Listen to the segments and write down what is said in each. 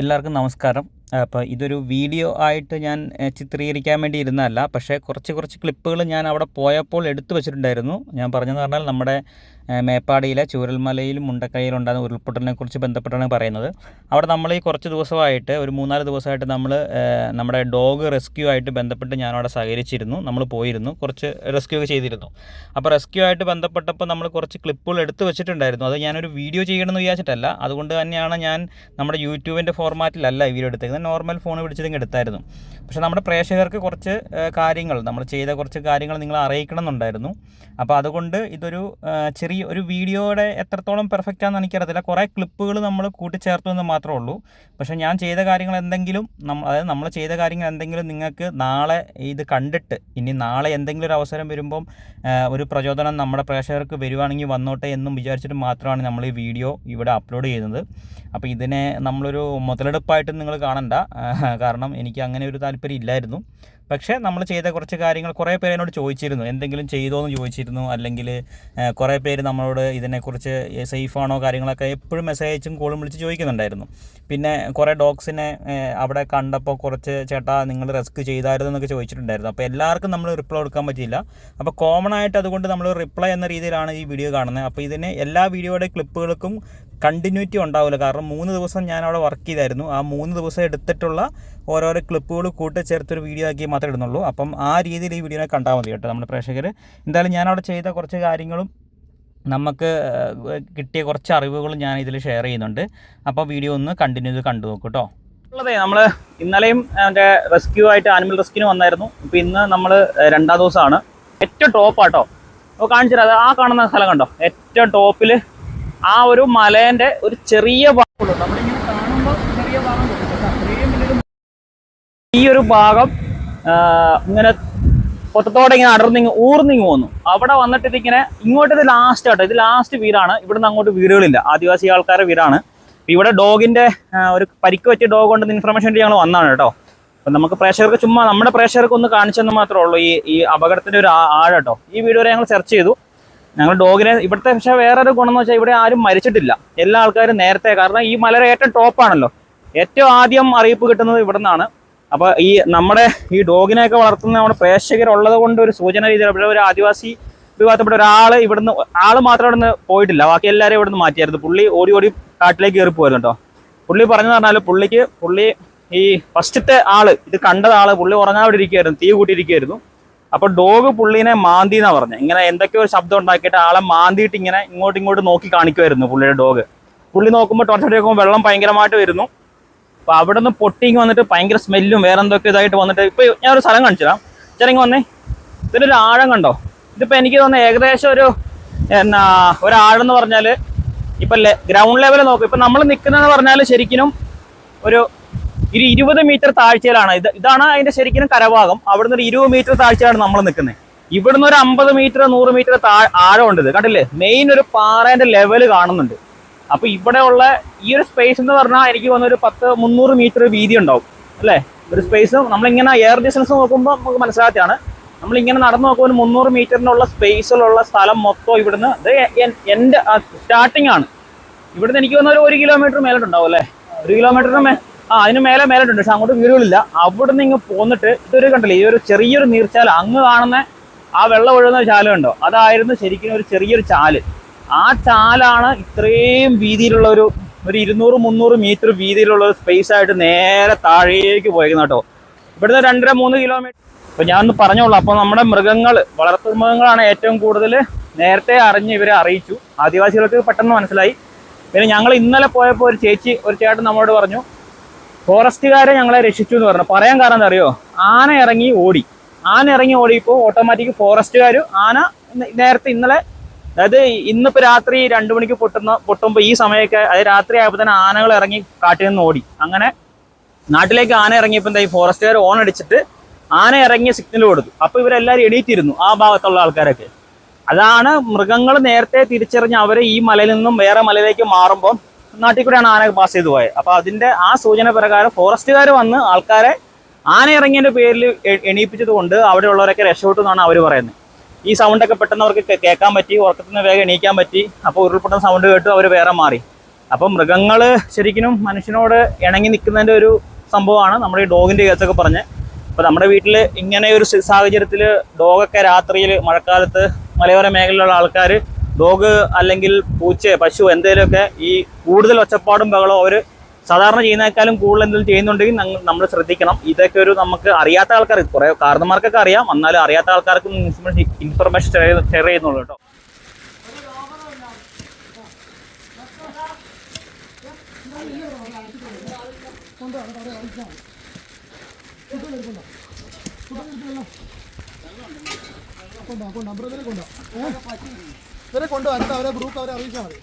എല്ലാവർക്കും നമസ്കാരം. അപ്പോൾ ഇതൊരു വീഡിയോ ആയിട്ട് ഞാൻ ചിത്രീകരിക്കാൻ വേണ്ടി ഇരുന്നതല്ല. പക്ഷേ കുറച്ച് കുറച്ച് ക്ലിപ്പുകൾ ഞാൻ അവിടെ പോയപ്പോൾ എടുത്തു വെച്ചിട്ടുണ്ടായിരുന്നു. ഞാൻ പറഞ്ഞതെന്ന് പറഞ്ഞാൽ നമ്മുടെ മേപ്പാടിയിലെ ചൂരൽമലയിലും മുണ്ടക്കൈയിലുണ്ടാകുന്ന ഉരുൾപൊട്ടലിനെ കുറിച്ച് ബന്ധപ്പെട്ടാണ് പറയുന്നത്. അവിടെ നമ്മൾ ഈ കുറച്ച് ദിവസമായിട്ട് ഒരു മൂന്നാൽ ദിവസമായിട്ട് നമ്മൾ നമ്മുടെ ഡോഗ് റെസ്ക്യൂ ആയിട്ട് ബന്ധപ്പെട്ട് ഞാനവിടെ സഹകരിച്ചിരുന്നു. നമ്മൾ പോയിരുന്നു. കുറച്ച് റെസ്ക്യൂ ഒക്കെ ചെയ്തിരുന്നു. അപ്പോൾ റെസ്ക്യൂ ആയിട്ട് ബന്ധപ്പെട്ടപ്പോൾ നമ്മൾ കുറച്ച് ക്ലിപ്പുകൾ എടുത്തു വെച്ചിട്ടുണ്ടായിരുന്നു. അത് ഞാനൊരു വീഡിയോ ചെയ്യണമെന്ന് വിചാരിച്ചിട്ടല്ല. അതുകൊണ്ട് തന്നെയാണ് ഞാൻ നമ്മുടെ യൂട്യൂബിന്റെ ഫോർമാറ്റിലല്ല വീഡിയോ എടുത്തേക്കുന്നത്. നോർമൽ ഫോൺ പിടിച്ചതിങ്ങ് എടുത്തായിരുന്നു. പക്ഷേ നമ്മുടെ പ്രേക്ഷകർക്ക് കുറച്ച് കാര്യങ്ങൾ നമ്മൾ ചെയ്ത കുറച്ച് കാര്യങ്ങൾ നിങ്ങൾ അറിയിക്കണം എന്നുണ്ടായിരുന്നു അപ്പോൾ അതുകൊണ്ട് ഇതൊരു ഏഹ്, ചെറിയ ഒരു വീഡിയോയുടെ എത്രത്തോളം പെർഫെക്റ്റ് ആണെന്ന് എനിക്കറിയത്തില്ല. കുറേ ക്ലിപ്പുകൾ നമ്മൾ കൂട്ടിച്ചേർത്തു എന്ന് മാത്രമേ ഉള്ളൂ. പക്ഷേ ഞാൻ ചെയ്ത കാര്യങ്ങൾ എന്തെങ്കിലും നമ്മ അതായത് നമ്മൾ ചെയ്ത കാര്യങ്ങൾ എന്തെങ്കിലും നിങ്ങൾക്ക് നാളെ ഇത് കണ്ടിട്ട് ഇനി നാളെ എന്തെങ്കിലും ഒരു അവസരം വരുമ്പം ഒരു പ്രചോദനം നമ്മുടെ പ്രേക്ഷകർക്ക് വരുവാണെങ്കിൽ വന്നോട്ടെ എന്നും വിചാരിച്ചിട്ട് മാത്രമാണ് നമ്മൾ ഈ വീഡിയോ ഇവിടെ അപ്ലോഡ് ചെയ്യുന്നത്. അപ്പോൾ ഇതിനെ നമ്മളൊരു മുതലെടുപ്പായിട്ട് നിങ്ങൾ കാണണ്ട. കാരണം എനിക്ക് അങ്ങനെ ഒരു താല്പര്യം ഇല്ലായിരുന്നു. പക്ഷേ നമ്മൾ ചെയ്ത കുറച്ച് കാര്യങ്ങൾ കുറേ പേര് എന്നോട് ചോദിച്ചിരുന്നു. എന്തെങ്കിലും ചെയ്തോ എന്ന് ചോദിച്ചിരുന്നു. അല്ലെങ്കിൽ കുറേ പേര് നമ്മളോട് ഇതിനെക്കുറിച്ച് സേഫാണോ കാര്യങ്ങളൊക്കെ എപ്പോഴും മെസ്സേജ് അയച്ചും കോളും വിളിച്ച് ചോദിക്കുന്നുണ്ടായിരുന്നു. പിന്നെ കുറേ ഡോഗ്സിനെ അവിടെ കണ്ടപ്പോൾ കുറച്ച് ചേട്ടാ നിങ്ങൾ റിസ്ക് ചെയ്തായിരുന്നു എന്നൊക്കെ ചോദിച്ചിട്ടുണ്ടായിരുന്നു. അപ്പോൾ എല്ലാവർക്കും നമ്മൾ റിപ്ലൈ കൊടുക്കാൻ പറ്റിയില്ല. അപ്പോൾ കോമൺ ആയിട്ട് അതുകൊണ്ട് നമ്മൾ റിപ്ലൈ എന്ന രീതിയിലാണ് ഈ വീഡിയോ കാണുന്നത്. അപ്പോൾ ഇതിന് എല്ലാ വീഡിയോയുടെ ക്ലിപ്പുകൾക്കും കണ്ടിന്യൂറ്റി ഉണ്ടാവില്ല. കാരണം മൂന്ന് ദിവസം ഞാൻ അവിടെ വർക്ക് ചെയ്തായിരുന്നു. ആ മൂന്ന് ദിവസം എടുത്തിട്ടുള്ള ഓരോരോ ക്ലിപ്പുകൾ കൂട്ടിച്ചേർത്തൊരു വീഡിയോ ആക്കി മാത്രമേ ഇടുന്നുള്ളൂ. അപ്പം ആ രീതിയിൽ ഈ വീഡിയോനെ കണ്ടാൽ മതി കേട്ടോ നമ്മുടെ പ്രേക്ഷകർ എന്തായാലും ഞാൻ അവിടെ ചെയ്ത കുറച്ച് കാര്യങ്ങളും നമുക്ക് കിട്ടിയ കുറച്ച് അറിവുകളും ഞാൻ ഇതിൽ ഷെയർ ചെയ്യുന്നുണ്ട്. അപ്പോൾ വീഡിയോ ഒന്ന് കണ്ടിന്യൂ ചെയ്ത് കണ്ടു നോക്കൂ കേട്ടോ. ഉള്ളതേ നമ്മൾ ഇന്നലെയും എന്റെ റെസ്ക്യൂ ആയിട്ട് ആനിമൽ റെസ്ക്യൂവിന് വന്നായിരുന്നു. ഇപ്പോൾ ഇന്ന് നമ്മൾ രണ്ടാം ദിവസമാണ്. ഏറ്റവും ടോപ്പാട്ടോ അപ്പോൾ കാണിച്ചു ആ കാണുന്ന സ്ഥലം കണ്ടോ? ഏറ്റവും ടോപ്പിൽ ആ ഒരു മലേന്റെ ഒരു ചെറിയ ഭാഗമുള്ളൂ. കാണുമ്പോൾ ചെറിയ ഭാഗം ഈ ഒരു ഭാഗം ഇങ്ങനെ പൊത്തത്തോടെ ഇങ്ങനെ അടർന്നിങ് ഊർന്നിങ് പോന്നു അവിടെ വന്നിട്ട് ഇതിങ്ങനെ ഇങ്ങോട്ട് ഇത് ലാസ്റ്റ് ആട്ടോ. ഇത് ലാസ്റ്റ് വീടാണ്. ഇവിടുന്ന് അങ്ങോട്ട് വീടുകളില്ല. ആദിവാസി ആൾക്കാരുടെ വീടാണ്. ഇവിടെ ഡോഗിന്റെ ഒരു പരിക്ക് വെച്ച ഡോഗ് കൊണ്ട് ഇൻഫർമേഷൻ വേണ്ടി ഞങ്ങൾ വന്നതാണ് കേട്ടോ. അപ്പൊ നമുക്ക് പ്രേക്ഷകർക്ക് ചുമ്മാ നമ്മുടെ പ്രേക്ഷകർക്ക് ഒന്ന് കാണിച്ചെന്ന് മാത്രമേ ഉള്ളൂ ഈ ഈ അപകടത്തിന്റെ ഒരു ആ- ആഴം കേട്ടോ. ഈ വീഡിയോ വരെ ഞങ്ങൾ സെർച്ച് ചെയ്തു. ഞങ്ങൾ ഡോഗിനെ ഇവിടുത്തെ പക്ഷേ വേറൊരു ഗുണം എന്ന് വെച്ചാൽ ഇവിടെ ആരും മരിച്ചിട്ടില്ല. എല്ലാ ആൾക്കാരും നേരത്തെ കാരണം ഈ മലയുടെ ഏറ്റവും ടോപ്പാണല്ലോ ഏറ്റവും ആദ്യം അറിയിപ്പ് കിട്ടുന്നത് ഇവിടെ നിന്നാണ് അപ്പൊ ഈ നമ്മുടെ ഈ ഡോഗിനെയൊക്കെ വളർത്തുന്ന നമ്മുടെ പ്രേക്ഷകരുള്ളത് കൊണ്ട് ഒരു സൂചന രീതിയിൽ ഇവിടെ ഒരു ആദിവാസി വിഭാഗത്തിൽപ്പെട്ട ഒരാൾ ഇവിടുന്ന് ആൾ മാത്രം ഇവിടുന്ന് പോയിട്ടില്ല. ബാക്കി എല്ലാവരും ഇവിടുന്ന് മാറ്റിയായിരുന്നു. പുള്ളി ഓടി ഓടി കാട്ടിലേക്ക് കയറി പോയിരുന്നു കേട്ടോ. പുള്ളി പറഞ്ഞെന്ന് പറഞ്ഞാൽ പുള്ളിക്ക് പുള്ളി ഈ ഫസ്റ്റത്തെ ആൾ ഇത് കണ്ടത് ആൾ പുള്ളി ഉറങ്ങാവിടെ ഇരിക്കുമായിരുന്നു തീ കൂട്ടിയിരിക്കുമായിരുന്നു അപ്പൊ ഡോഗ് പുള്ളിനെ മാന്തി എന്നാ പറഞ്ഞത് ഇങ്ങനെ എന്തൊക്കെയോ ഒരു ശബ്ദം ഉണ്ടാക്കിയിട്ട് ആളെ മാന്തിയിട്ട് ഇങ്ങനെ ഇങ്ങോട്ട് ഇങ്ങോട്ട് നോക്കി കാണിക്കുമായിരുന്നു പുള്ളിയുടെ ഡോഗ്. പുള്ളി നോക്കുമ്പോൾ ടോർച്ചടി നോക്കുമ്പോൾ വെള്ളം ഭയങ്കരമായിട്ട് വരുന്നു. അപ്പൊ അവിടെ നിന്ന് പൊട്ടിങ് വന്നിട്ട് ഭയങ്കര സ്മെല്ലും വേറെ എന്തൊക്കെ ഇതായിട്ട് വന്നിട്ട് ഇപ്പൊ ഞാൻ ഒരു സ്ഥലം കാണിച്ചു തരാം ചെറിയ വന്നേ. ഇതിലൊരു ആഴം കണ്ടോ? ഇതിപ്പോ എനിക്ക് തന്നെ ഏകദേശം ഒരു എന്നാ ഒരാഴം എന്ന് പറഞ്ഞാൽ ഇപ്പൊ ഗ്രൗണ്ട് ലെവൽ നോക്കും. ഇപ്പൊ നമ്മൾ നിൽക്കുന്നതെന്ന് പറഞ്ഞാൽ ശരിക്കും ഒരു ഒരു ഇരുപത് മീറ്റർ താഴ്ചയിലാണ്. ഇത് ഇതാണ് അതിന്റെ ശരിക്കും കരഭാഗം. അവിടുന്ന് ഒരു ഇരുപത് മീറ്റർ താഴ്ചയാണ് നമ്മൾ നിൽക്കുന്നത്. ഇവിടുന്ന് ഒരു അമ്പത് മീറ്റർ നൂറ് മീറ്റർ ആഴമുണ്ട് ഇത്. കണ്ടില്ലേ? മെയിൻ ഒരു പാറേന്റെ ലെവൽ കാണുന്നുണ്ട്. അപ്പൊ ഇവിടെ ഉള്ള ഈ ഒരു സ്പേസ് എന്ന് പറഞ്ഞാൽ എനിക്ക് വന്ന ഒരു പത്ത് മുന്നൂറ് മീറ്റർ വീതി ഉണ്ടാവും. അല്ലേ? ഒരു സ്പേസ് നമ്മളിങ്ങനെ എയർ ഡിസ്റ്റൻസ് നോക്കുമ്പോൾ നമുക്ക് മനസ്സിലാക്കിയാണ് നമ്മളിങ്ങനെ നടന്നു നോക്കുമ്പോൾ ഒരു മുന്നൂറ് മീറ്ററിനുള്ള സ്പേസിലുള്ള സ്ഥലം മൊത്തം ഇവിടുന്ന് എ- എന്റെ സ്റ്റാർട്ടിംഗ് ആണ്. ഇവിടുന്ന് എനിക്ക് വന്ന ഒരു കിലോമീറ്റർ മേലോട്ടുണ്ടാവും അല്ലേ? ഒരു കിലോമീറ്ററിന് ആ അതിന് മേലെ മേലോട്ടുണ്ട് പക്ഷെ അങ്ങോട്ട് വീടുകളില്ല. അവിടുന്ന് ഇങ്ങ് പോന്നിട്ട് ഇതൊരു കണ്ടില്ലേ ഈ ഒരു ചെറിയൊരു നീർച്ചാല അങ്ങ് കാണുന്ന ആ വെള്ളം ഒഴുകുന്ന ചാലുണ്ടോ അതായിരുന്നു ശരിക്കും ഒരു ചെറിയൊരു ചാൽ. ആ ചാലാണ് ഇത്രയും വീതിയിലുള്ള ഒരു ഒരു ഇരുന്നൂറ് മുന്നൂറ് മീറ്റർ വീതിയിലുള്ള ഒരു സ്പേസ് ആയിട്ട് നേരെ താഴേക്ക് പോയിരുന്നു കേട്ടോ. ഇവിടുന്ന് രണ്ടര മൂന്ന് കിലോമീറ്റർ അപ്പൊ ഞാൻ ഒന്ന് പറഞ്ഞോളൂ. അപ്പൊ നമ്മുടെ മൃഗങ്ങൾ വളർത്തു മൃഗങ്ങളാണ് ഏറ്റവും കൂടുതൽ നേരത്തെ അറിഞ്ഞ് ഇവരെ അറിയിച്ചു. ആദിവാസികൾക്ക് പെട്ടെന്ന് മനസ്സിലായി. പിന്നെ ഞങ്ങൾ ഇന്നലെ പോയപ്പോൾ ഒരു ചേച്ചി ഒരു ചേട്ടൻ നമ്മളോട് പറഞ്ഞു ഫോറസ്റ്റുകാരെ ഞങ്ങളെ രക്ഷിച്ചു എന്ന് പറഞ്ഞു. പറയാൻ കാരണം എന്താ അറിയോ? ആന ഇറങ്ങി ഓടി. ആന ഇറങ്ങി ഓടിയപ്പോൾ ഓട്ടോമാറ്റിക് ഫോറസ്റ്റുകാർ ആന നേരത്തെ ഇന്നലെ അതായത് ഇന്നിപ്പോൾ രാത്രി രണ്ടു മണിക്ക് പൊട്ടുന്ന പൊട്ടുമ്പോൾ ഈ സമയമൊക്കെ അതായത് രാത്രി ആയപ്പോൾ തന്നെ ആനകൾ ഇറങ്ങി കാട്ടിൽ നിന്ന് ഓടി. അങ്ങനെ നാട്ടിലേക്ക് ആന ഇറങ്ങിയപ്പോൾ എന്താ ഈ ഫോറസ്റ്റുകാർ ഓൺ അടിച്ചിട്ട് ആന ഇറങ്ങിയ സിഗ്നൽ കൊടുത്തു. അപ്പൊ ഇവരെല്ലാവരും എണീറ്റിരുന്നു ആ ഭാഗത്തുള്ള ആൾക്കാരൊക്കെ. അതാണ് മൃഗങ്ങൾ നേരത്തെ തിരിച്ചറിഞ്ഞ് അവരെ ഈ മലയിൽ നിന്നും വേറെ മലയിലേക്ക് മാറുമ്പോൾ നാട്ടിൽ കൂടെയാണ് ആന പാസ് ചെയ്തു പോയത് അപ്പോൾ അതിന്റെ ആ സൂചന പ്രകാരം ഫോറസ്റ്റുകാർ വന്ന് ആൾക്കാരെ ആന ഇറങ്ങിയതിന്റെ പേരിൽ എണീപ്പിച്ചത് കൊണ്ട് അവിടെയുള്ളവരൊക്കെ രക്ഷപ്പെട്ടു എന്നാണ് അവർ പറയുന്നത്. ഈ സൗണ്ടൊക്കെ പെട്ടെന്ന് അവർക്ക് കേൾക്കാൻ പറ്റി ഉറക്കത്തിൽ നിന്ന് വേഗം എണീക്കാൻ പറ്റി അപ്പോൾ ഉരുൾപൊട്ടുന്ന സൗണ്ട് കേട്ടു അവർ വേറെ മാറി. അപ്പം മൃഗങ്ങൾ ശരിക്കും മനുഷ്യനോട് ഇണങ്ങി നിൽക്കുന്നതിന്റെ ഒരു സംഭവമാണ് നമ്മുടെ ഈ ഡോഗിന്റെ കേസൊക്കെ പറഞ്ഞ്. അപ്പോൾ നമ്മുടെ വീട്ടിൽ ഇങ്ങനെ ഒരു സാഹചര്യത്തിൽ ഡോഗൊക്കെ രാത്രിയിൽ മഴക്കാലത്ത് മലയോര മേഖലയിലുള്ള ആൾക്കാർ ഡോഗ് അല്ലെങ്കിൽ പൂച്ച പശു എന്തെങ്കിലുമൊക്കെ ഈ കൂടുതൽ ഒച്ചപ്പാടും ബഹളവും അവർ സാധാരണ ചെയ്യുന്നതിനേക്കാളും കൂടുതൽ എന്തെങ്കിലും ചെയ്യുന്നുണ്ടെങ്കിൽ നമ്മൾ ശ്രദ്ധിക്കണം. ഇതൊക്കെ ഒരു നമുക്ക് അറിയാത്ത ആൾക്കാർ കുറേ കാരണന്മാർക്കൊക്കെ അറിയാം. എന്നാലും അറിയാത്ത ആൾക്കാർക്ക് ഇൻഫർമേഷൻ ഷെയർ ചെയ്യുന്നുള്ളൂ കേട്ടോ. കൊണ്ടോ കൊണ്ടോ ബ്രദറെ കൊണ്ടോ ഇവരെ കൊണ്ടോ എന്നിട്ട് അവരെ ഗ്രൂപ്പ് അവരെ അറിയിച്ചാൽ മതി.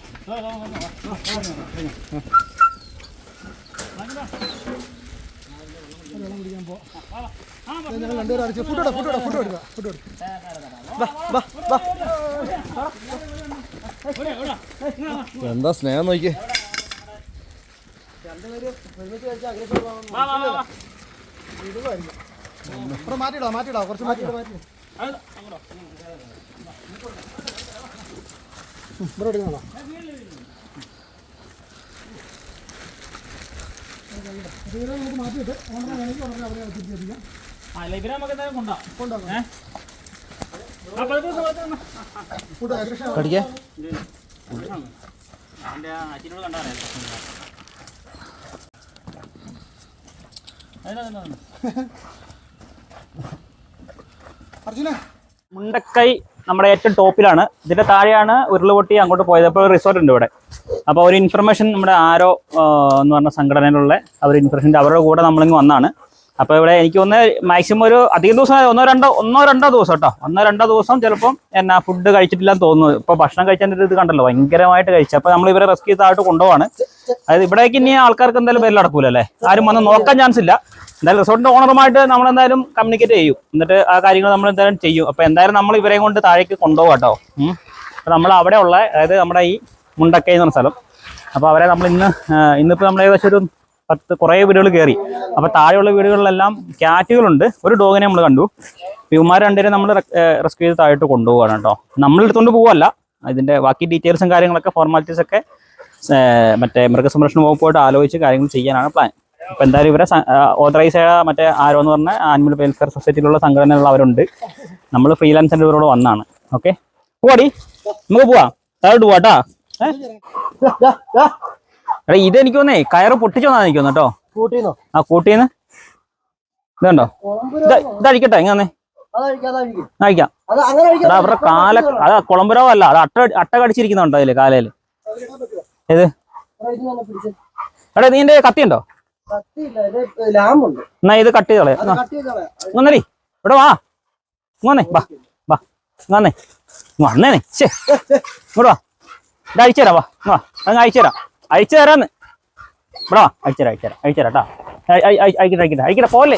വെള്ളം കുടിക്കാൻ പോ ഞങ്ങൾ രണ്ടുപേരും അടിച്ച് ഫുഡ് ഇടാം ഫുഡ് ഫുഡ് എടുക്കാം ഫുഡ് എടുക്കാം. എന്താ സ്നേഹം നോക്കിയേ? മാറ്റിടാ മാറ്റിടാ കുറച്ച് മാറ്റിയിടാ മാറ്റി ഇവിടെ എടുക്കണോ നമുക്ക് കടിക്കേ അർജുനെ മുണ്ടക്കൈ നമ്മുടെ ഏറ്റവും ടോപ്പിലാണ്. ഇതിന്റെ താഴെയാണ് ഉരുളുപൊട്ടി അങ്ങോട്ട് പോയത്. അപ്പോൾ റിസോർട്ട് ഉണ്ട് ഇവിടെ. അപ്പോൾ ഒരു ഇൻഫർമേഷൻ നമ്മുടെ ആരോ എന്ന് പറഞ്ഞ സംഘടനയിലുള്ള അവർ ഇൻഫർമേഷൻ അവരുടെ കൂടെ നമ്മളിങ്ങ് വന്നാണ്. അപ്പോൾ ഇവിടെ എനിക്ക് ഒന്ന് മാക്സിമം ഒരു അധികം ദിവസം ഒന്നോ രണ്ടോ ഒന്നോ രണ്ടോ ദിവസം കേട്ടോ. ഒന്നോ രണ്ടോ ദിവസം ചിലപ്പം എന്നാ ഫുഡ് കഴിച്ചിട്ടില്ലെന്ന് തോന്നുന്നു. ഇപ്പോൾ ഭക്ഷണം കഴിച്ചതിന്റെ ഇത് കണ്ടല്ലോ. ഭയങ്കരമായിട്ട് കഴിച്ചു. അപ്പോൾ നമ്മൾ ഇവരെ റെസ്ക്യൂ ചെയ്തായിട്ട് കൊണ്ടുപോവാണ്. അതായത് ഇവിടേക്ക് ഇനി ആൾക്കാർക്ക് എന്തായാലും പേരിൽ നടക്കൂലല്ലേ? ആരും വന്ന് നോക്കാൻ ചാൻസ് ഇല്ല. എന്തായാലും റിസോർട്ടിന്റെ ഓണറുമായിട്ട് നമ്മൾ എന്തായാലും കമ്മ്യൂണിക്കേറ്റ് ചെയ്യും. എന്നിട്ട് ആ കാര്യങ്ങൾ നമ്മൾ എന്തായാലും ചെയ്യും. അപ്പൊ എന്തായാലും നമ്മൾ ഇവരെ കൊണ്ട് താഴേക്ക് കൊണ്ടുപോകാം കേട്ടോ അപ്പൊ നമ്മൾ അവിടെ ഉള്ള അതായത് നമ്മുടെ ഈ മുണ്ടക്കൈ എന്ന് പറഞ്ഞ സ്ഥലം. അപ്പോൾ അവരെ നമ്മൾ ഇന്ന് ഇന്നിപ്പോ നമ്മൾ ഏകദേശം ഒരു പത്ത് കുറേ വീടുകൾ കയറി. അപ്പോൾ താഴെയുള്ള വീടുകളിലെല്ലാം ക്യാറ്റുകളുണ്ട് ഒരു ഡോഗിനെ നമ്മൾ കണ്ടു. ഇവന്മാർ രണ്ടുപേരും നമ്മൾ റെസ്ക്യൂ ചെയ്ത് താഴോട്ട് കൊണ്ടുപോകാണ് കേട്ടോ നമ്മൾ എടുത്തുകൊണ്ട് പോവല്ല. അതിന്റെ ബാക്കി ഡീറ്റെയിൽസും കാര്യങ്ങളൊക്കെ ഫോർമാലിറ്റീസ് ഒക്കെ മറ്റേ മൃഗസംരക്ഷണ വകുപ്പായിട്ട് ആലോചിച്ച് കാര്യങ്ങൾ ചെയ്യാനാണ് പ്ലാൻ അപ്പോൾ എന്തായാലും ഇവരെ ഓതറൈസ് ചെയ്ത മറ്റേ ആരോ എന്ന് പറഞ്ഞ ആനിമൽ വെൽഫെയർ സൊസൈറ്റിയിലുള്ള സംഘടനകൾ അവരുണ്ട് നമ്മൾ ഫ്രീലാൻസിന്റെ ഇവരോട് വന്നാണ്. ഓക്കെ പോവാടി നമുക്ക് പോവാ. താഴോട്ട് പോവാട്ടാ എടാ ഇത് എനിക്ക് തോന്നേ കയറ് പൊട്ടിച്ചോന്നാ എനിക്ക് കൂട്ടിന്നോ? ആ കൂട്ടിന്ന്? ഇതുണ്ടോ ഇത് ഇത് അഴിക്കട്ടെ ഇങ്ങനെ അഴിക്കാം എടാ അവരുടെ കാല അത് കുളമ്പുരോ അല്ല അത് അട്ട അട്ട കടിച്ചിരിക്കുന്നുണ്ടോ അതിൽ കാലയിൽ? ഏത്? എടാ നീ എന്റെ ലാമ്പുണ്ട് എന്നാ ഇത് കട്ട് ചെയ്ത് കളയാം ഇങ്ങന്നേ ഇവിടെ വാ. ഇങ്ങന്നേ വാ. വാ. ഇങ്ങന്നേ വന്നേ. ശേ ഇവിടെ വാ. ഇത് അയച്ചു തരാം വാ. വാ. അങ്ങ് അയച്ചു തരാം. അയച്ചു തരാന്ന്. ഇവിടെ വാ. അയച്ചു തരാം അയച്ചു തരാം. അയച്ചു തരാം കേട്ടോ. അയക്കട്ടെ അയക്കട്ടെ. അയക്കട്ടെ പോലെ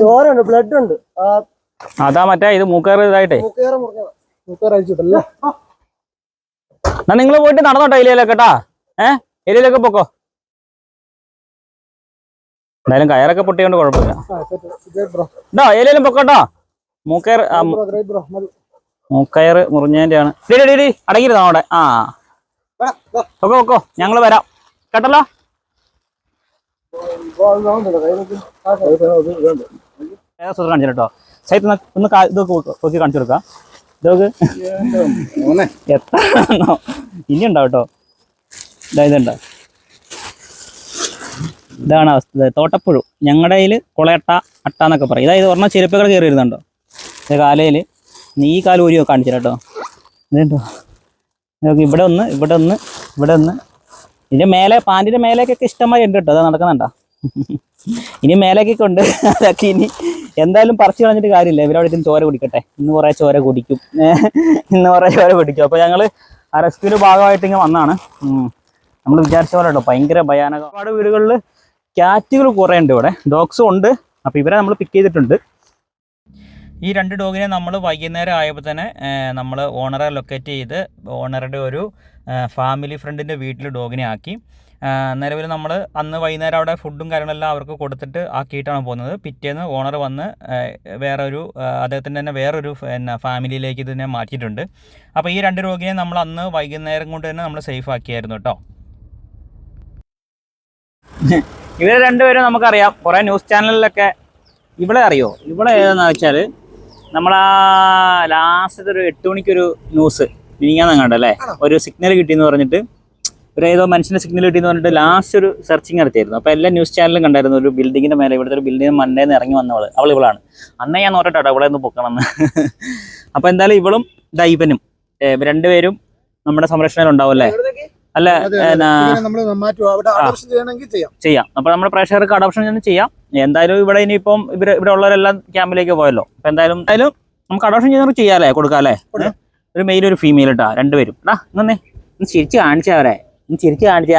ചോരുണ്ട് ബ്ലഡ് ഉണ്ട്. ആ അതാ മറ്റേ ഇത് മൂക്കേറ് ഇതായിട്ടേ. മുക്കേറെ മുറിഞ്ഞതാ കുക്കർ അയച്ചിട്ടല്ലേ എന്നാ നിങ്ങൾ പോയിട്ട് നടന്നോട്ടോ ഇലയിലൊക്കെ കേട്ടാ. ഏ? ഇലയിലൊക്കെ പൊക്കോ. എന്തായാലും കയറൊക്കെ പൊട്ടിയോണ്ട് കുഴപ്പമില്ല. ഇതോ ഇലയിലും പൊക്കോട്ടോ. മൂക്കയർ മൂക്കയർ മുറിഞ്ഞതിന്റെ ആണ് ഡി ഡി ഡി അടങ്ങിയിരുന്നോ അവിടെ? ആ. പൊക്കോ പൊക്കോ. ഞങ്ങൾ വരാം. കേട്ടല്ലോ? കാണിച്ചിട്ടോ സൈറ്റ് ഒന്ന് ഇതൊക്കെ നോക്കി കാണിച്ചു കൊടുക്കാം. ഇതൊക്കെ എത്ര എണ്ണോ? ഇനി ഉണ്ടാവും കേട്ടോ ഇതാ ഇതുണ്ടോ? ഇതാണ് അവസ്ഥ. തോട്ടപ്പുഴു. ഞങ്ങളുടെ കയ്യിൽ കുളയട്ട അട്ട എന്നൊക്കെ പറയും. ഇതായത് ഒരെണ്ണം ചെരുപ്പുകൾ കയറി വരുന്നുണ്ടോ? ഇത് കാലയിൽ നീ ഈ കാലം ഊരി കാണിച്ചു കേട്ടോ ഇതുണ്ടോ? നോക്കി ഇവിടെ ഒന്ന് ഇവിടെ ഒന്ന് ഇവിടെ ഒന്ന്. ഇതിന്റെ മേലെ പാന്റിന്റെ മേലേക്കൊക്കെ ഇഷ്ടമായി ഉണ്ട് കേട്ടോ. അത് നടക്കുന്നുണ്ടോ? ഇനി മേലേക്കൊക്കെ ഉണ്ട്. അതൊക്കെ ഇനി എന്തായാലും പറിച്ചു കളഞ്ഞിട്ട് കാര്യമില്ല. ഇവരവിടെ ചോര കുടിക്കട്ടെ. ഇന്ന് കുറേ ചോര കുടിക്കും. ഇന്ന് കുറേ ചോര കുടിക്കും. അപ്പോൾ ഞങ്ങൾ ആ റെസ്ക്യൂവിന്റെ ഭാഗമായിട്ട് ഇങ്ങനെ വന്നാണ്. നമ്മൾ വിചാരിച്ച പോലെ കേട്ടോ ഭയങ്കര ഭയാനക. ഒരുപാട് വീടുകളിൽ ക്യാറ്റുകൾ കുറേ ഉണ്ട് ഇവിടെ. ഡോഗ്സും ഉണ്ട്. അപ്പോൾ ഇവരെ നമ്മൾ പിക്ക് ചെയ്തിട്ടുണ്ട്. ഈ രണ്ട് ഡോഗിനെ നമ്മൾ വൈകുന്നേരം ആയപ്പോൾ തന്നെ നമ്മൾ ഓണറെ ലൊക്കേറ്റ് ചെയ്ത് ഓണറുടെ ഒരു ഫാമിലി ഫ്രണ്ടിന്റെ വീട്ടിൽ ഡോഗിനെ ആക്കി. നിലവിൽ നമ്മൾ അന്ന് വൈകുന്നേരം അവിടെ ഫുഡും കാര്യങ്ങളെല്ലാം അവർക്ക് കൊടുത്തിട്ട് ആക്കിയിട്ടാണ് പോകുന്നത്. പിറ്റേന്ന് ഓണർ വന്ന് ആ, വേറൊരു ആ, അദ്ദേഹത്തിന്റെ തന്നെ വേറൊരു പിന്നെ ഫാമിലിയിലേക്ക് ഇതിനെ മാറ്റിയിട്ടുണ്ട്. അപ്പോൾ ഈ രണ്ട് രോഗിയെ നമ്മൾ അന്ന് വൈകുന്നേരം കൊണ്ട് തന്നെ നമ്മൾ സേഫ് ആക്കിയായിരുന്നു കേട്ടോ ഇവരെ രണ്ടുപേരും നമുക്കറിയാം. കുറേ ന്യൂസ് ചാനലിലൊക്കെ ഇവിടെ അറിയോ? ഇവിടെ ഏതെന്ന് വെച്ചാൽ നമ്മളാ ലാസ്റ്റ് ഒരു എട്ട് മണിക്കൊരു ന്യൂസ് മിനിങ്ങാന്ന് കണ്ടല്ലേ? ഒരു സിഗ്നൽ കിട്ടിയെന്ന് പറഞ്ഞിട്ട് ഒരു ഏതോ മനുഷ്യന്റെ സിഗ്നൽ കിട്ടിയെന്ന് പറഞ്ഞിട്ട് ലാസ്റ്റ് ഒരു സെർച്ചിങ് നടത്തിയായിരുന്നു. അപ്പോൾ എല്ലാ ന്യൂസ് ചാനലും കണ്ടായിരുന്നു. ഒരു ബിൽഡിങ്ങിന്റെ മേലെ ഇവിടുത്തെ ഒരു ബിൽഡിംഗ് മണ്ടേന്ന് ഇറങ്ങി വന്നവൾ അവൾ ഇവളാണ്. അന്നേ ഞാൻ നോക്കട്ടെ അവളെ ഒന്ന് പൊക്കണമെന്ന് അപ്പോൾ എന്തായാലും ഇവളും ദൈവനും രണ്ടുപേരും നമ്മുടെ സംരക്ഷണയിൽ ഉണ്ടാവും അല്ലേ അല്ല ചെയ്യാം. അപ്പൊ നമ്മുടെ പ്രേക്ഷകർക്ക് അഡോപ്ഷൻ ചെയ്യാം. എന്തായാലും ഇവിടെ ഇനിയിപ്പം ഇവർ ഇവിടെ ഉള്ളവരെല്ലാം ക്യാമ്പിലേക്ക് പോയല്ലോ. അപ്പൊ എന്തായാലും എന്തായാലും നമുക്ക് അഡോപ്ഷൻ ചെയ്യുന്നവർക്ക് ചെയ്യാല്ലേ കൊടുക്കാല്ലേ കൊടുക്കാം. ഒരു മെയിൽ ഒരു ഫീമെയിൽ ഇട്ടാ രണ്ടുപേരും. എടാ ഇന്നേ ഒന്ന് ചിരിച്ച് കാണിച്ചാ അവരെ ഒന്ന് ചിരിച്ച് കാണിച്ചേ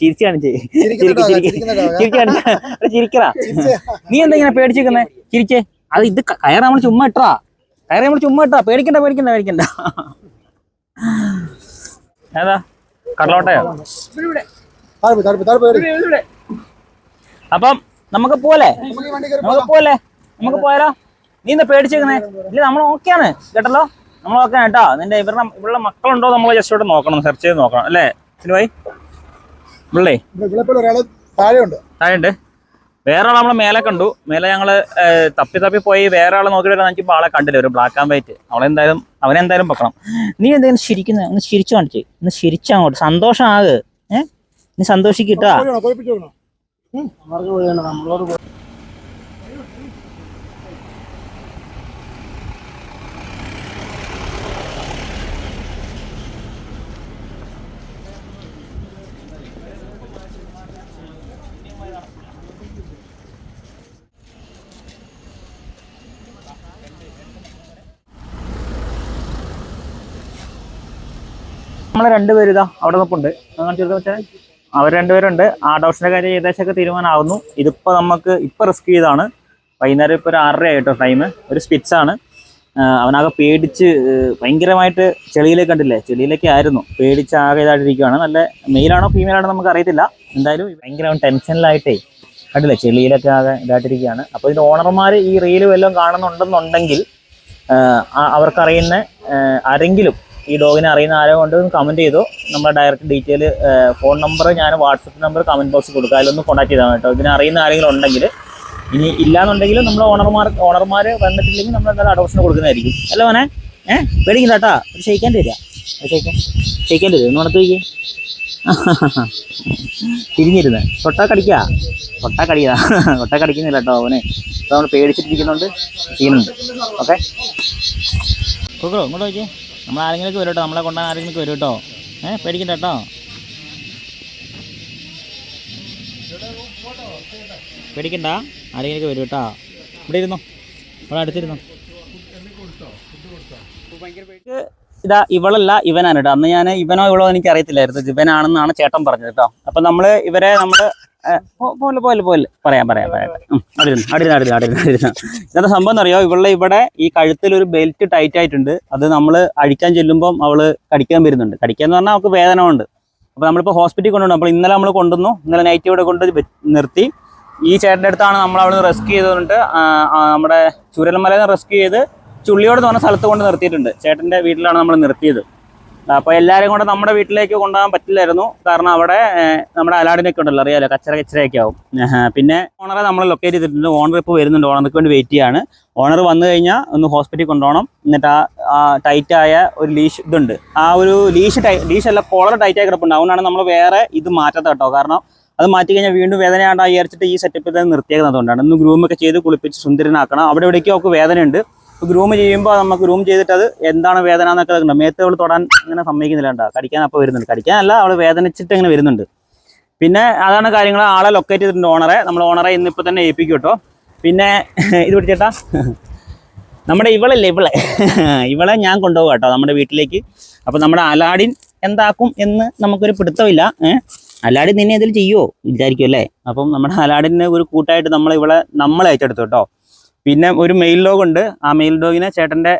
ചിരിച്ചു കാണിച്ചേ. ചിരിച്ച് കാണിച്ചാ. ചിരിക്കടാ. നീ എന്താ ഇങ്ങനെ പേടിച്ചിരിക്കുന്നേ? ചിരിച്ചേ. അത് ഇത് ക- കയറ് നമ്മൾ ചുമ്മാ ഇട്ടാ കയറി നമ്മൾ ചുമ്മാ ഇട്ടാ പേടിക്കണ്ട പേടിക്കണ്ട പേടിക്കണ്ട. ഏതാ? കടലോട്ടയോ. അപ്പം നമുക്ക് പോലെ നമുക്ക് പോലെ നമുക്ക് പോയാലോ? നീ എന്താ പേടിച്ചേക്കുന്നേ ഇല്ല നമ്മൾ ഓക്കെയാണ്. കേട്ടല്ലോ? നമ്മൾ ഓക്കെ കേട്ടോ. നിന്റെ ഇവരുടെ ഇവരുടെ മക്കളുണ്ടോ നമ്മൾ ജസ്റ്റ് ഇവിടെ നോക്കണം. സെർച്ച് ചെയ്ത് നോക്കണം അല്ലേ? സിനിമായി താഴെയുണ്ട്. താഴെയുണ്ട്. വേറെ ആൾ നമ്മളെ മേലെ കണ്ടു. മേലെ ഞങ്ങൾ തപ്പി തപ്പി പോയി വേറെ ആളെ നോക്കിയിട്ട് നോക്കിയപ്പോൾ ആളെ കണ്ടില്ല? ഒരു ബ്ലാക്ക് ആൻഡ് വൈറ്റ് അവളെന്തായാലും അവനെന്തായാലും വെക്കണം നീ എന്തെങ്കിലും ചിരിക്കുന്നത് ഒന്ന് ശരിച്ചു കാണിച്ചേ. ഒന്ന് ചിരിച്ചങ്ങോട്ട് സന്തോഷമാക് ഏ? നീ സന്തോഷിക്കിട്ടാ നമ്മൾ രണ്ടുപേരും ഇതാ അവിടെ നിൽപ്പുണ്ട്. കാണിച്ചു വെച്ചാൽ അവർ രണ്ടുപേരുണ്ട്. ഡോക്ടറിന്റെ കാര്യം ഏകദേശമൊക്കെ തീരുമാനമാകുന്നു ഇതിപ്പോൾ നമുക്ക് ഇപ്പോൾ റിസ്ക് ചെയ്താണ്. വൈകുന്നേരം ഇപ്പൊ ഒരു ആറര ആയിട്ടോ ടൈം ഒരു സ്പിറ്റ്സാണ് അവനാകെ പേടിച്ച് ഭയങ്കരമായിട്ട് ചെളിയിലേക്ക് കണ്ടില്ലേ? ചെളിയിലേക്ക് ആയിരുന്നു. പേടിച്ച് ആകെ ഇതായിട്ടിരിക്കുകയാണ് നല്ല മെയിലാണോ ഫീമെയിലാണോ നമുക്ക് അറിയത്തില്ല. എന്തായാലും ഭയങ്കര ടെൻഷനിലായിട്ടേ കണ്ടില്ലേ? ചെളിയിലൊക്കെ ആകെ ഇതായിട്ടിരിക്കുകയാണ്. അപ്പോൾ ഇതിന്റെ ഓണർമാർ ഈ റീൽ എല്ലാം കാണുന്നുണ്ടെന്നുണ്ടെങ്കിൽ അവർക്കറിയുന്ന ആരെങ്കിലും ഈ ഡോഗിനെ അറിയുന്ന ആരോ കൊണ്ട് കമന്റ് ചെയ്തു. നമ്മുടെ ഡയറക്റ്റ് ഡീറ്റെയിൽ ഫോൺ നമ്പർ ഞാൻ വാട്സപ്പ് നമ്പർ കമന്റ് ബോക്സിൽ കൊടുക്കുക അതിലൊന്ന് കോൺടാക്ട് ചെയ്താൽ കേട്ടോ. ഇതിനെ അറിയുന്ന ആരെങ്കിലും ഉണ്ടെങ്കിൽ ഇനി ഇല്ലാന്നുണ്ടെങ്കിൽ നമ്മൾ ഓണർമാർ ഓണർമാർ വന്നിട്ടില്ലെങ്കിൽ നമ്മൾ എന്തായാലും അഡോപ്ഷൻ കൊടുക്കുന്നതായിരിക്കും. അല്ല മോനെ? ഏഹ് പേടിക്കില്ല കേട്ടാ. ഒരു ഷെയ്ക്കാൻ തരിക ഷെയ്ക്കാൻ ഷെയ്ക്കാൻ തരും ഒന്ന് ഉണക്ക് വയ്ക്കേ തിരിഞ്ഞിരുന്ന്. തൊട്ടാ കടിക്ക. തൊട്ടാ കടിക്കാ തൊട്ടാ കടിക്കുന്നില്ല കേട്ടോ അവനെ. നമ്മൾ പേടിച്ചിട്ടിരിക്കുന്നുണ്ട്. ചെയ്യുന്നുണ്ട് ഓക്കെ? കൊടുക്കോ ഇങ്ങോട്ട് നോക്കിയേ. നമ്മൾ ആരെങ്കിലുമൊക്കെ വരും കേട്ടോ നമ്മളെ കൊണ്ടാൻ ആരെങ്കിലും വരും കേട്ടോ ഏഹ് പേടിക്കണ്ട കേട്ടോ. പേടിക്കണ്ട ആരെങ്കിലും വരും കേട്ടോ ഇവിടെ ഇരുന്നോ ഇവിടെ അടുത്തിരുന്നോ. ഇതാ ഇവളല്ല ഇവനാണ് കേട്ടോ. അന്ന് ഞാൻ ഇവനോ ഇവളോ എനിക്ക് അറിയത്തില്ലായിരുന്നു ഇവനാണെന്നാണ് ചേട്ടൻ പറഞ്ഞത് കേട്ടോ. അപ്പം നമ്മൾ ഇവരെ നമ്മൾ പോലെ പോലെ പോലെ. പറയാം പറയാം പറയാം അവിടെ ഇരുന്നു അവിടെ ഇരുന്നു ഇന്നത്തെ സംഭവം എന്നറിയോ? ഇവളുടെ ഇവിടെ ഈ കഴുത്തിൽ ഒരു ബെൽറ്റ് ടൈറ്റ് ആയിട്ടുണ്ട്. അത് നമ്മൾ അഴിക്കാൻ ചെല്ലുമ്പം അവൾ കടിക്കാൻ വരുന്നുണ്ട്. കടിക്കാൻ എന്ന് പറഞ്ഞാൽ അവൾക്ക് വേദന ഉണ്ട് അപ്പോൾ നമ്മളിപ്പോൾ ഹോസ്പിറ്റലിൽ കൊണ്ടുവന്നു. അപ്പോൾ ഇന്നലെ നമ്മൾ കൊണ്ടുവന്നു. ഇന്നലെ നൈറ്റ് ഇവിടെ കൊണ്ട് നിർത്തി. ഈ ചേട്ടന്റെ അടുത്താണ് നമ്മൾ അവിടെ നിന്ന് റെസ്ക്യൂ ചെയ്തുകൊണ്ട് നമ്മുടെ ചുരൽമലയിൽ നിന്ന് റെസ്ക്യൂ ചെയ്ത് ചുള്ളിയോട് പറഞ്ഞ സ്ഥലത്ത് കൊണ്ട് നിർത്തിയിട്ടുണ്ട്. ചേട്ടന്റെ വീട്ടിലാണ് നമ്മൾ നിർത്തിയത്. അപ്പോൾ എല്ലാവരും കൂടെ നമ്മുടെ വീട്ടിലേക്ക് കൊണ്ടുപോകാൻ പറ്റില്ലായിരുന്നു. കാരണം അവിടെ നമ്മുടെ അലാടിനൊക്കെ ഉണ്ടല്ലോ അറിയാലോ കച്ചറ കച്ചറയൊക്കെ ആവും. പിന്നെ ഓണറെ നമ്മൾ ലൊക്കേറ്റ് ചെയ്തിട്ടുണ്ട്. ഓണർ ഇപ്പോൾ വരുന്നുണ്ട്. ഓണർക്ക് വേണ്ടി വെയിറ്റ് ചെയ്യാണ്. ഓണർ വന്നു കഴിഞ്ഞാൽ ഒന്ന് ഹോസ്പിറ്റലിൽ കൊണ്ടുപോകണം. എന്നിട്ട് ആ ടൈറ്റായ ഒരു ലീഷ് ഇതുണ്ട്. ആ ഒരു ലീഷ് ടൈ ലീഷ് അല്ല കോളർ ടൈറ്റായി കിടപ്പുണ്ട്. അതുകൊണ്ടാണ് നമ്മൾ വേറെ ഇത് മാറ്റാത്ത കേട്ടോ. കാരണം അത് മാറ്റി കഴിഞ്ഞാൽ വീണ്ടും വേദനയാണ്ടാ വിചാരിച്ചിട്ട് ഈ സെറ്റപ്പിൽ തന്നെ നിർത്തിയേക്കുന്നതുകൊണ്ടാണ് ഒന്ന് ഗ്രൂമൊക്കെ ചെയ്ത് കുളിപ്പിച്ച് സുന്ദരനാക്കണം. അവിടെ എവിടേക്കും ഒക്കെ വേദനയുണ്ട്. ഗ്രൂം ചെയ്യുമ്പോൾ നമുക്ക് ഗ്രൂം ചെയ്തിട്ട് അത് എന്താണ് വേദന എന്നൊക്കെ ഉണ്ട് മേത്ത് അവൾ തൊടാൻ അങ്ങനെ സമ്മതിക്കുന്നില്ല കേട്ടോ. കടിക്കാൻ അപ്പോൾ വരുന്നുണ്ട്. കടിക്കാനല്ല അവൾ വേദനിച്ചിട്ട് ഇങ്ങനെ വരുന്നുണ്ട്. പിന്നെ അതാണ് കാര്യങ്ങൾ. ആളെ ലൊക്കേറ്റ് ചെയ്തിട്ടുണ്ട് ഓണറെ നമ്മൾ ഓണറെ ഇന്നിപ്പോൾ തന്നെ ഏൽപ്പിക്കും കേട്ടോ. പിന്നെ ഇത് പിടിച്ചേട്ടാ. നമ്മുടെ ഇവളല്ലേ ഇവളെ? ഇവളെ ഞാൻ കൊണ്ടുപോകാം കേട്ടോ നമ്മുടെ വീട്ടിലേക്ക്. അപ്പോൾ നമ്മുടെ അലാഡിൻ എന്താക്കും എന്ന് നമുക്കൊരു പിടുത്തമില്ല. ഏഹ് അലാഡിൻ നിന്നെ ഇതിൽ ചെയ്യുമോ വിചാരിക്കും അല്ലേ അപ്പം നമ്മുടെ അലാഡിന് ഒരു കൂട്ടായിട്ട് നമ്മൾ ഇവളെ നമ്മളെ ഏറ്റെടുത്തു കേട്ടോ. പിന്നെ ഒരു മെയിൽ ഡോഗ് ഉണ്ട്. ആ മെയിൽ ഡോഗിനെ ചേട്ടന്റെ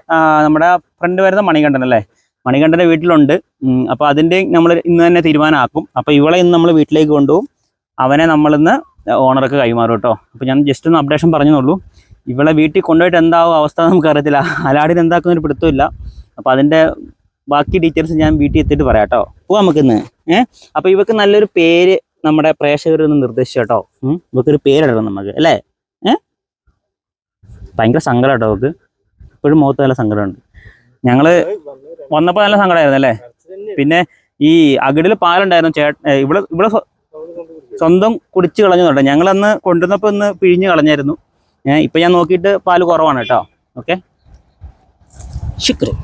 നമ്മുടെ ഫ്രണ്ട് വരുന്ന മണികണ്ഠൻ അല്ലേ? മണികണ്ഠന്റെ വീട്ടിലുണ്ട്. അപ്പോൾ അതിന്റെ നമ്മൾ ഇന്ന് തന്നെ തീരുമാനമാക്കും അപ്പോൾ ഇവളെ ഇന്ന് നമ്മൾ വീട്ടിലേക്ക് കൊണ്ടുപോകും. അവനെ നമ്മളിന്ന് ഓണർക്ക് കൈമാറും കേട്ടോ. അപ്പോൾ ഞാൻ ജസ്റ്റ് ഒന്ന് അപ്ഡേഷൻ പറഞ്ഞുള്ളൂ ഇവളെ വീട്ടിൽ കൊണ്ടുപോയിട്ട് എന്താവും അവസ്ഥ നമുക്കറിയത്തില്ല അലാടിന് എന്താക്കുന്നൊരു പിടുത്തമില്ല അപ്പോൾ അതിന്റെ ബാക്കി ഡീറ്റെയിൽസ് ഞാൻ വീട്ടിൽ എത്തിയിട്ട് പറയാം കേട്ടോ. പോവാം നമുക്കിന്ന്. ഏഹ് അപ്പോൾ ഇവക്ക് നല്ലൊരു പേര് നമ്മുടെ പ്രേക്ഷകരിൽ നിന്ന് നിർദ്ദേശിച്ചു കേട്ടോ. ഇവക്കൊരു പേരിടണം നമുക്ക് അല്ലേ? ഭയങ്കര സങ്കടം കേട്ടോ അവക്ക് ഇപ്പോഴും മുഖത്ത് നല്ല സങ്കടമുണ്ട്. ഞങ്ങൾ വന്നപ്പോൾ നല്ല സങ്കടമായിരുന്നു അല്ലേ? പിന്നെ ഈ അകിടിൽ പാലുണ്ടായിരുന്നു ചേട്ട ഇവിടെ ഇവിടെ സ്വ- സ്വന്തം കുടിച്ച് കളഞ്ഞു കേട്ടോ. ഞങ്ങളന്ന് കൊണ്ടുവന്നപ്പോൾ ഒന്ന് പിഴിഞ്ഞ് കളഞ്ഞായിരുന്നു. ഇപ്പൊ ഞാൻ നോക്കിയിട്ട് പാൽ കുറവാണ് കേട്ടോ. ഓക്കെ? ശുക്രൻ